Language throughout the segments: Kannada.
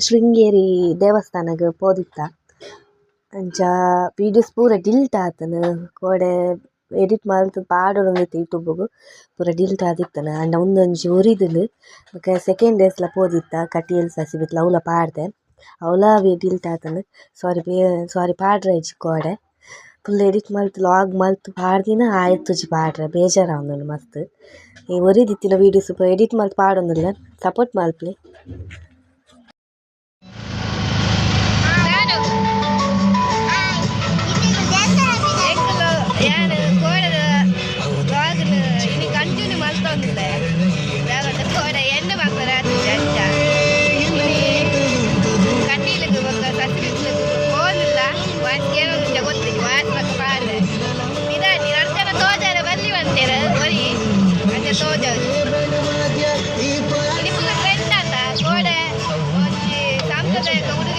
ಶೃಂಗೇರಿ ದೇವಸ್ಥಾನಗ್ ಪೋದಿತ್ತ ಅಂಚ ವೀಡಿಯೋಸ್ ಪೂರ ಡಿಲ್ಟ್ ಆತನ ಕೋಡೆ ಎಡಿಟ್ ಮಲ್ತ್ ಪಾಡೊಡುಂದೈತೆ ಯೂಟ್ಯೂಬ್ಗ್ ಪೂರ ಡಿಲ್ಟ್ ಆದಿತ್ತನ ಆಂಡ ಉಂದೊಂಜಿ ಒರಿದುಲು ಬೊಕ ಸೆಕೆಂಡ್ ಡೇಸ್ಲ ಪೋದಿತ್ತ ಕಟಿಯಲ್ ಸಸಿ ಬಿತ್ಲ ಅವುಲ ಪಾಡ್ದೆ. ಅವಲ ಡಿಲ್ಟ್ ಆತುಂಡು ಸಾರಿ ಪೇ ಸಾರಿ ಪಾಡ್ರೆ ಇಜ್ಜಿ ಕೋಡೆ ಫುಲ್ ಎಡಿಟ್ ಮಲ್ತ್ ಲಾಗ್ ಮಲ್ತ್ ಪಾಡ್ದಿನ ಆಯ್ತುಜಿ ಪಾಡ್ರೆ. ಬೇಜಾರಾವೊಂದುಂಡು ಮಸ್ತ್. ಈ ಒರಿದಿತ್ತಿನ ವೀಡಿಯೋಸ್ ಪೂರ ಎಡಿಟ್ ಮಲ್ತ್ ಪಾಡೊಂದುಲ್ಲ ಸಪೋರ್ಟ್ ಮಲ್ಪ್ಲಿ ಇನಿ ಫುಲ್ ಟ್ರೆಂಡ್ ಆತ ಒಂಜಿ ಸಾಂಪ್ರದಾಯಿಕ ಉಡುಗೆ.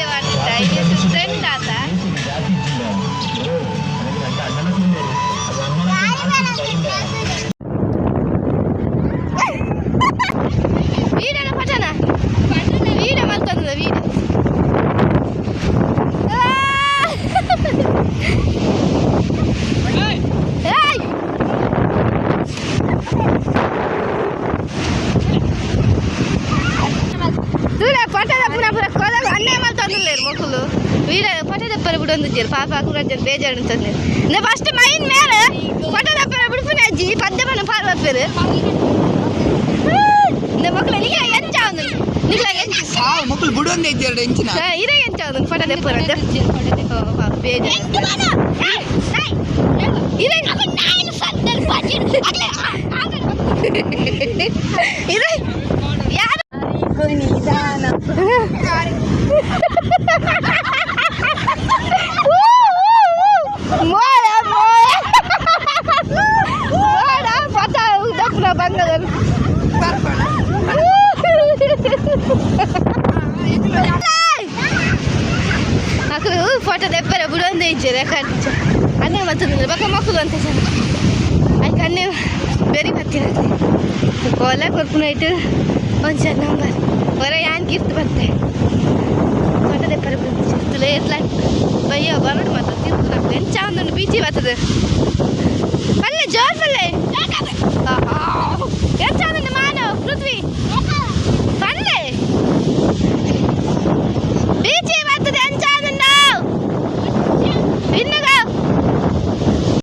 దూడ పొట్టద పురపుర కొదలు అన్నేమల్ తొందరలేరు మొక్కులు వీడ పొట్టద పురపుడు అందుచారు పాప కురజన్ బేజాడు తొందరు నేను ఫస్ట్ మైన్ మేల పొట్టద పురపుడు పునాజి పద్దెమన పార్వ పేరు இந்த மக்கள் நீங்க எஞ்சா வந்து நீங்க எஞ்சு சாவு மக்கள் புடு வந்து எஞ்சிரட எஞ்சினா இத எஞ்சா வந்து பட தேப்ப ரந்த பட தேப்ப பேஜ் இத நான் சத்த ರೆಕಾರ್ಡ್ ಅದೇ ಮತ್ತೊಂದು ಬಕ್ಕ ಮಕ್ಕಳು ಅಂತ ಜನ ಅದಕ್ಕೆ ಅನ್ನೇ ಬೇರೆ ಬರ್ತೀನಿ ಕೋಲ ಕೊರ್ಪುನ ಇಟ್ಟು ಒಂದು ಸಲ ನಂಬರ್ ಹೊರ ಯಾನ್ ಗಿಫ್ಟ್ ಬರ್ತೆ ಫೋಟೋ ಪರ ಬಿಡ್ತಿಲ್ಲ ಎತ್ಲ ಬಯ್ಯ, ಬರೋಣ ಮಾತ್ರ ತಿರ್ತು ಎಂಚ ಒಂದೊಂದು ಬೀಚಿ ಬರ್ತದೆ. ಪಲ್ಲೆ ಜೋರ್